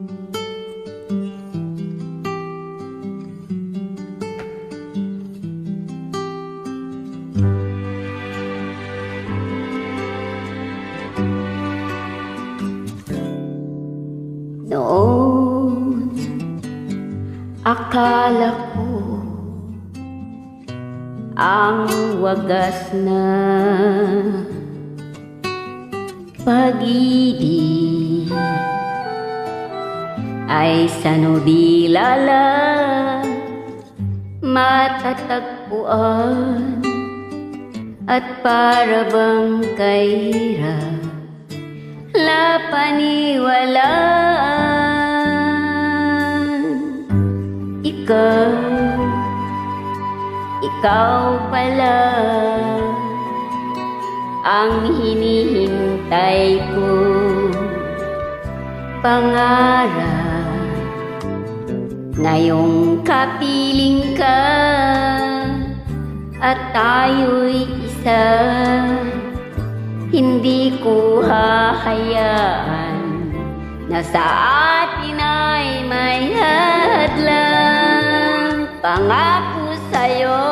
Noon, akala ko ang wagas na pag-ibig ay sa nobila lang matatagpuan at para bang kahirap la paniwalaan. Ikaw, ikaw pala Ang hinihintay ko. Pangarap Ngayong kapiling ka At tayo'y isa hindi ko hahayaan na sa atin ay may hadlang pangako sa'yo.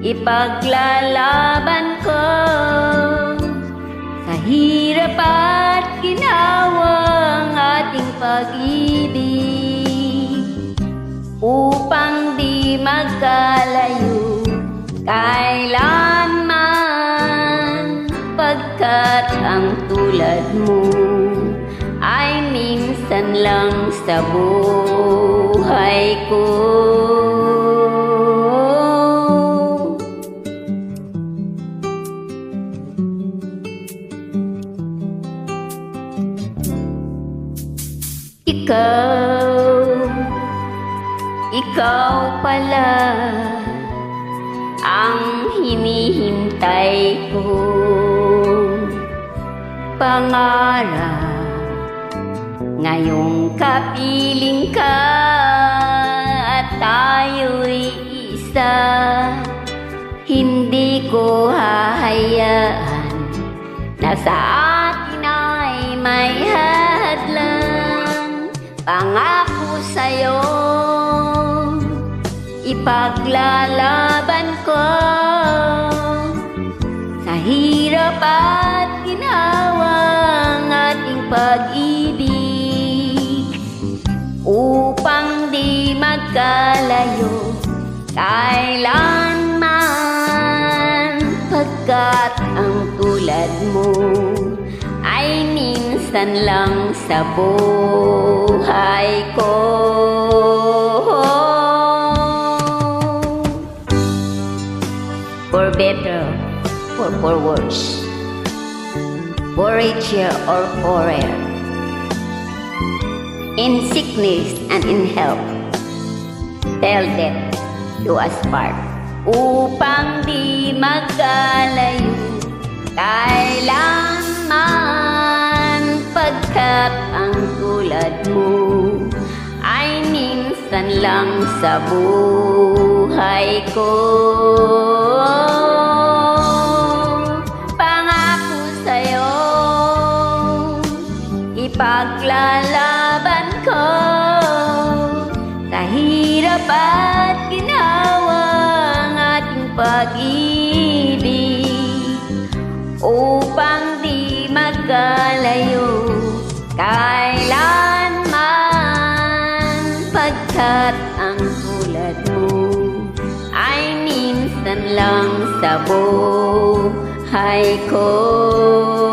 Ipaglalaban ko hirap at ginawang ating pag-ibig upang di magkalayo kailanman pagkat ang tulad mo ay minsan lang sa buhay ko. Ikaw, ikaw pala ang hinihintay ko. Pangarap ngayong kapiling ka at tayo'y isa. Hindi ko hahayaan na sa atin ay may hadlang sa'yo Ipaglalaban ko sa hirap at ginawang ating pag-ibig upang di magkalayo kailanman pagkat ang tulad mo ay minsan lang sa buhay ko. For better or for worse, for richer or poorer, in sickness and in health, tell them do us part upang di magkalayo kailanman pagkat ang tulad mo ay minsan lang sa buhay ko. Pangako sa'yo ipaglalaban ko sa hirap at ginawang ating pag-ibig pagkat ang tulad mo ay minsan lang sa buhay ko.